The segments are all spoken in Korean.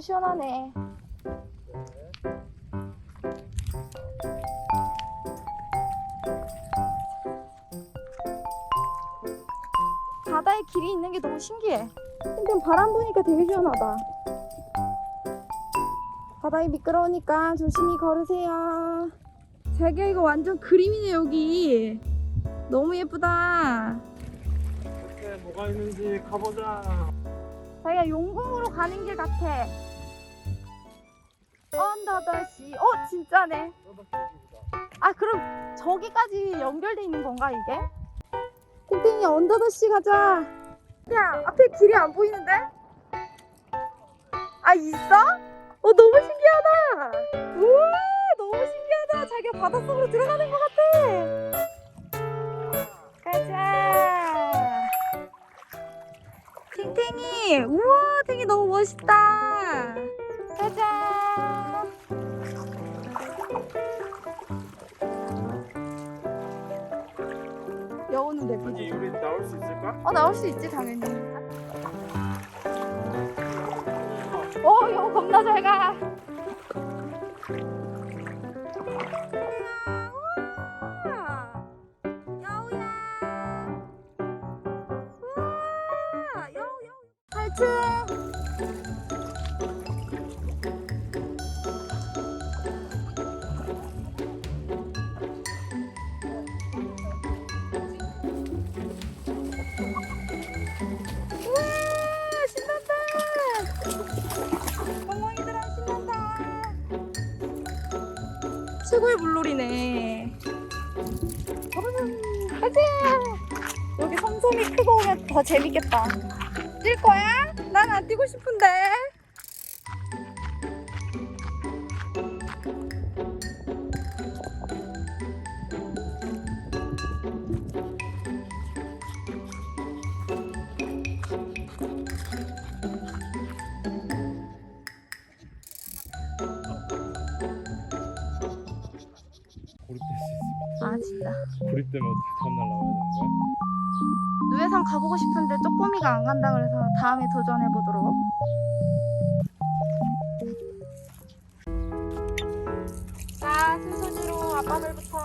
너무 시원하네. 바다에 길이 있는 게 너무 신기해. 근데 바람 부니까 되게 시원하다. 바닥이 미끄러우니까 조심히 걸으세요. 자기야 이거 완전 그림이네 여기. 너무 예쁘다. 밑에 뭐가 있는지 가보자. 자기가 용궁으로 가는 길 같아. 언더더시. 어 진짜네. 아 그럼 저기까지 연결돼 있는 건가 이게? 땡땡이 언더더시 가자. 야 앞에 길이 안 보이는데? 아 있어? 어 너무 신기하다. 우와 너무 신기하다. 자기가 바닷속으로 들어가는 것 같아. 우와 탱이 너무 멋있다. 가자. 여우는 내비지. 우리 나올 수 있을까? 어 나올 수 있지 당연히. 어 여우 겁나 잘 가. 최고의 물놀이네. 음, 가자. 여기 섬섬이 크고 오면 더 재밌겠다. 뛸 거야? 난 안 뛰고 싶은데. 진짜. 있어. 고립되면 어떻게 다음날 나와야 되는 거야? 누에산 가보고 싶은데 쪼꼬미가 안 간다 그래서 다음에 도전해 보도록. 자, 순서대로 아빠들부터.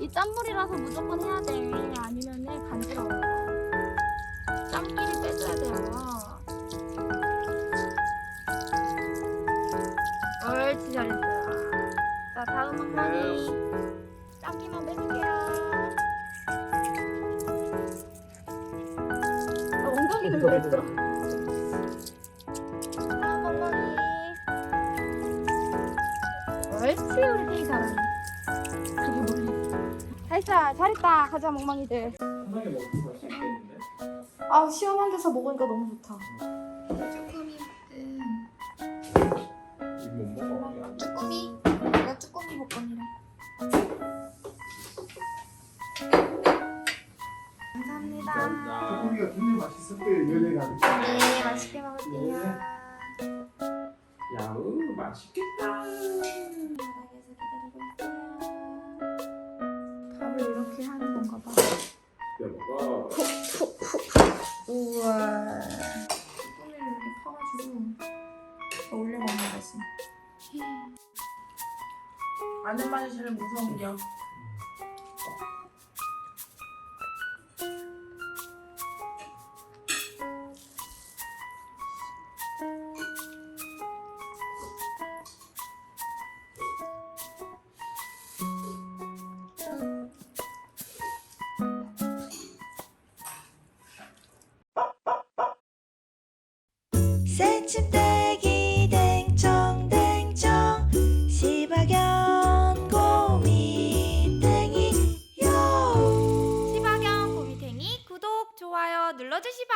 이 짠물이라서 무조건 해야 돼. 아니면은 간지러워. 짠끼리 빼줘야 돼요. 옳지 잘했어. 자, 다음 엉망이. 이는 왜 있어? 다음 엉덩이. 옳지, 우리 되게 잘하네. 그게 뭐야? 잘했어, 잘했다. 가자, 멍멍이들. 편하게 먹을 수 있겠는데? 아, 시원한 데서 먹으니까 너무 좋다. 감사합니다. 쭈꾸미가 굉장히 맛있을 거예요. 연애가. 네, 맛있게 먹을게요. 야우 맛있겠다. 밥을 이렇게 하는 건가 봐. 야 먹어. 우와. 쭈꾸미를 이렇게 퍼가지고 올려 먹는 거지 아는 맛이 제일 무서운 게 我这些吧。